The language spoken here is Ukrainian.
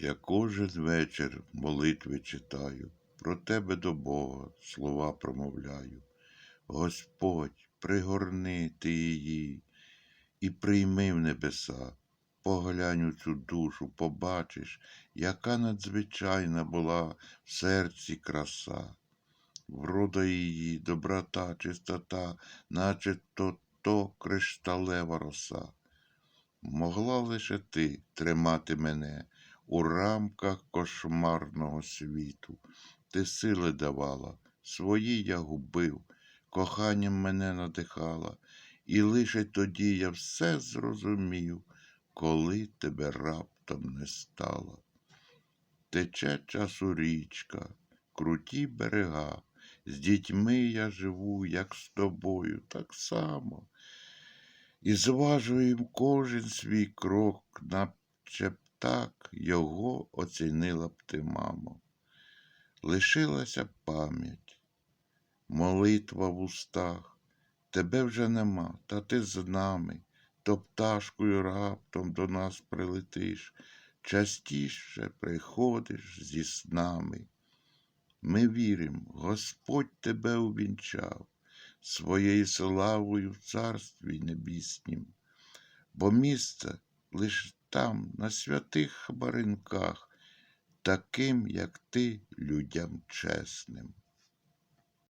Я кожен вечір молитви читаю, про тебе до Бога слова промовляю. Господь, пригорни ти її і прийми в небеса. Поглянь у цю душу, побачиш, яка надзвичайна була в серці краса. Врода її, доброта, чистота, наче то, то кришталева роса. Могла лише ти тримати мене у рамках кошмарного світу. Ти сили давала, свої я губив, коханням мене надихала, і лише тоді я все зрозумів, коли тебе раптом не стало. Тече часу річка, круті берега, з дітьми я живу, як з тобою, так само. І зважуєм кожен свій крок, наче так його оцінила б ти, мамо. Лишилася пам'ять, молитва в устах, тебе вже нема, та ти з нами, то пташкою раптом до нас прилетиш, частіше приходиш зі снами. Ми віримо, Господь тебе увінчав своєю славою в царстві небіснім, бо місце лиш там, на святих хмаринках, таким, як ти, людям чесним.